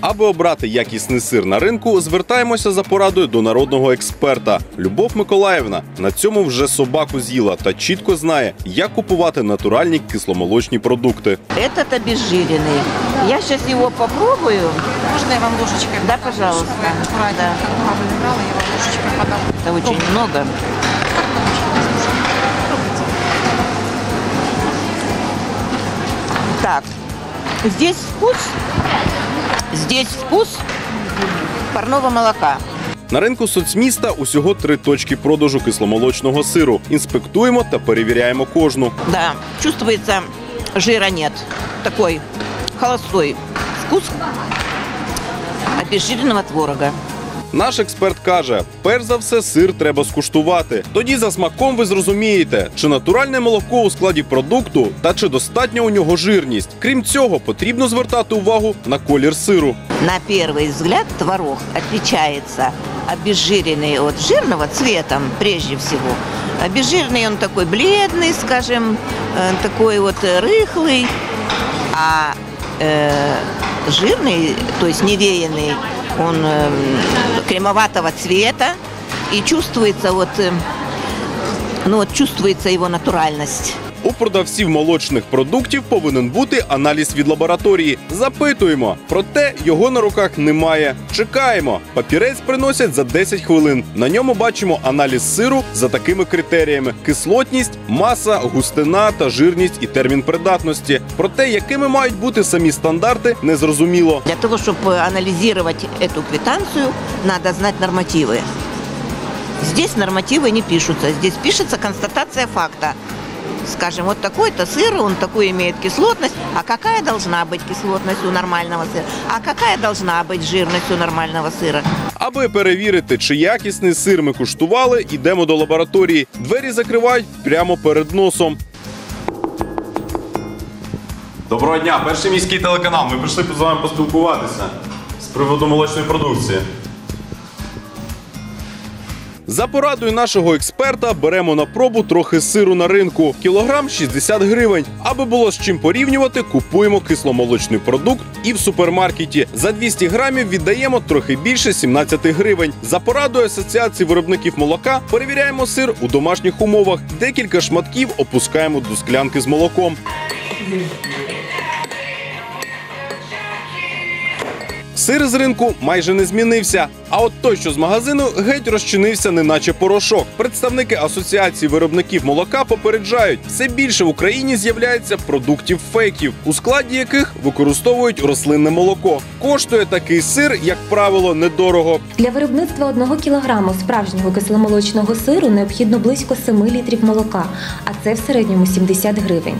Аби обрати якісний сир на ринку, звертаємося за порадою до народного експерта. Любов Миколаївна на цьому вже собаку з'їла та чітко знає, як купувати натуральні кисломолочні продукти. Этот обезжиренный. Я сейчас его попробую. Можно я вам ложечкой? Да, покажу, пожалуйста. чтобы я аккуратненько Да. как выбирала, я вам ложечкой подам. Это очень много. Так, здесь вкус, здесь вкус парного молока. На ринку соцміста усього три точки продажу кисломолочного сиру. Інспектуємо та перевіряємо кожну. Да, чувствуется жира нет. Такой холостой вкус обезжиренного творога. Наш експерт каже: перш за все, сир треба скуштувати. Тоді за смаком ви зрозумієте, чи натуральне молоко у складі продукту та чи достатня у нього жирність. Крім цього, потрібно звертати увагу на колір сиру. На первый взгляд творог отличается обезжиренный от жирного цветом прежде всего. Обезжиренный он такой бледный, скажем, э, такой вот э, рыхлый, а э, жирный, то есть невеянный, он э, кремоватого цвета и чувствуется вот, э, ну вот чувствуется его натуральность. У продавців молочних продуктів повинен бути аналіз від лабораторії. Запитуємо, проте його на руках немає. Чекаємо. Папірець приносять за 10 хвилин. На ньому бачимо аналіз сиру за такими критеріями: кислотність, маса, густина та жирність і термін придатності. Проте, якими мають бути самі стандарти, незрозуміло. Для того, чтобы анализировать эту квитанцию, надо знать нормативы. Здесь нормативы не пишутся, здесь пишется констатация факта. Скажем, вот такой-то сыр, он такую имеет кислотность, а какая должна быть кислотность у нормального сыра, а какая должна быть жирность у нормального сыра. Аби перевірити, чи якісний сир ми куштували, йдемо до лабораторії. Двері закривають прямо перед носом. Доброго дня, перший міський телеканал. Ми прийшли з вами поспілкуватися з приводу молочної продукції. За порадою нашого експерта беремо на пробу трохи сиру на ринку. Кілограм 60 гривень. Аби було з чим порівнювати, купуємо кисломолочний продукт і в супермаркеті. За 200 грамів віддаємо трохи більше 17 гривень. За порадою асоціації виробників молока перевіряємо сир у домашніх умовах. Декілька шматків опускаємо до склянки з молоком. Сир з ринку майже не змінився. А от той, що з магазину, геть розчинився, неначе порошок. Представники асоціації виробників молока попереджають, все більше в Україні з'являється продуктів фейків, у складі яких використовують рослинне молоко. Коштує такий сир, як правило, недорого. Для виробництва 1 кілограму справжнього кисломолочного сиру необхідно близько 7 літрів молока, а це в середньому 70 гривень.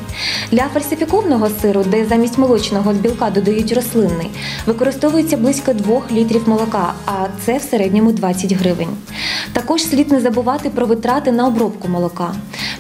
Для фальсифікованого сиру, де замість молочного з білка додають рослинний, використовується близько 2 літрів молока, а це в середньому 20 гривень. Також слід не забувати про витрати на обробку молока.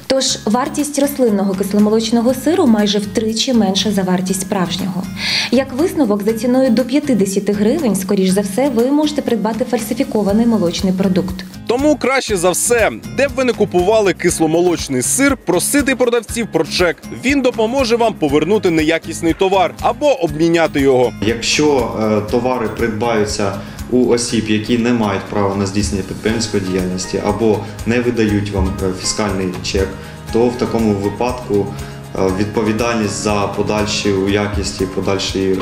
Тож вартість рослинного кисломолочного сиру майже втричі менша за вартість справжнього. Як висновок, за ціною до 50 гривень, скоріш за все, ви можете придбати фальсифікований молочний продукт. Тому краще за все, де б ви не купували кисломолочний сир, просити продавців про чек. Він допоможе вам повернути неякісний товар або обміняти його. Якщо е, товари придбаються у осіб, які не мають права на здійснення підприємницької діяльності або не видають вам е, фіскальний чек, то в такому випадку е, відповідальність за подальшу якість і подальші е,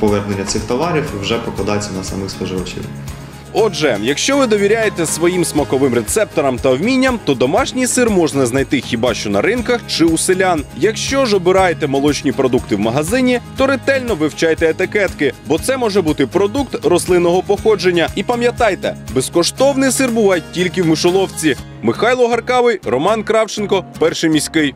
повернення цих товарів вже покладається на самих споживачів. Отже, якщо ви довіряєте своїм смаковим рецепторам та вмінням, то домашній сир можна знайти хіба що на ринках чи у селян. Якщо ж обираєте молочні продукти в магазині, то ретельно вивчайте етикетки, бо це може бути продукт рослинного походження. І пам'ятайте, безкоштовний сир буває тільки в мишоловці. Михайло Гаркавий, Роман Кравченко, перший міський.